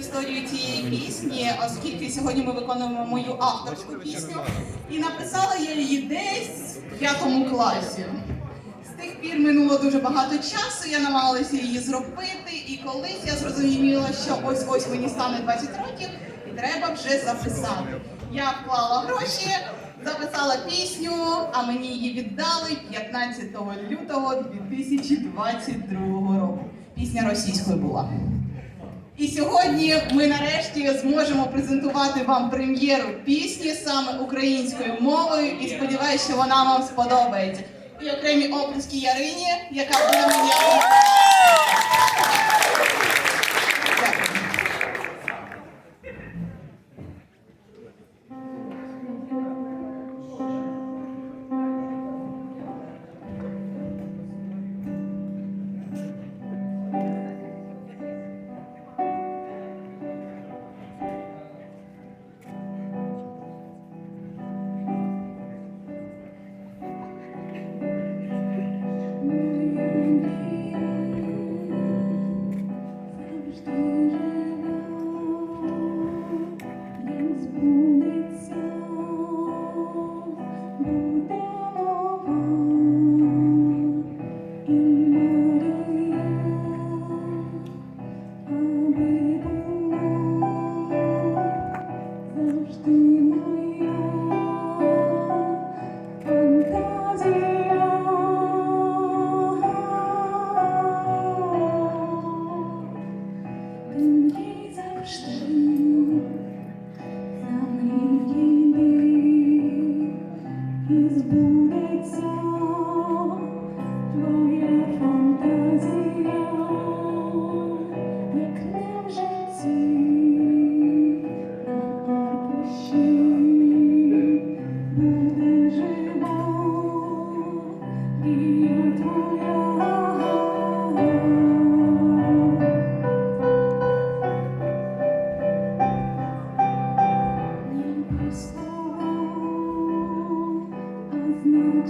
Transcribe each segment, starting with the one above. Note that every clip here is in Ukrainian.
історію цієї пісні, оскільки сьогодні ми виконуємо мою авторську пісню, і написала я її десь в п'ятому класі. З тих пір минуло дуже багато часу, я намагалася її зробити, і колись я зрозуміла, що ось ось мені стане 20 років, і треба вже записати. Я вклала гроші, записала пісню, а мені її віддали 15 лютого 2022 року. Пісня російською була. І сьогодні ми нарешті зможемо презентувати вам прем'єру пісні саме українською мовою і сподіваюся, що вона вам сподобається. І окремі оплески Ярині, яка буде мені.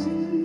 to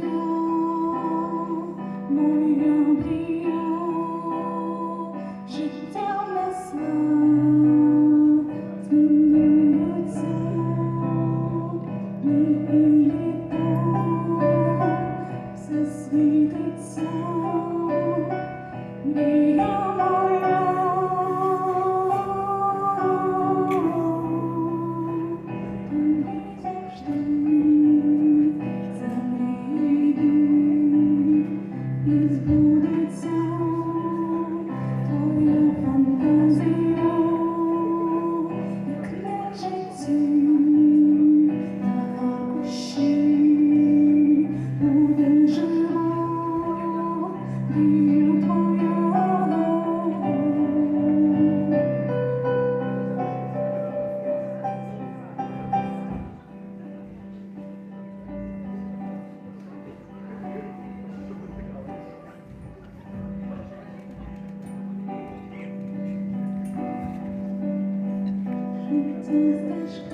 Життя стежка,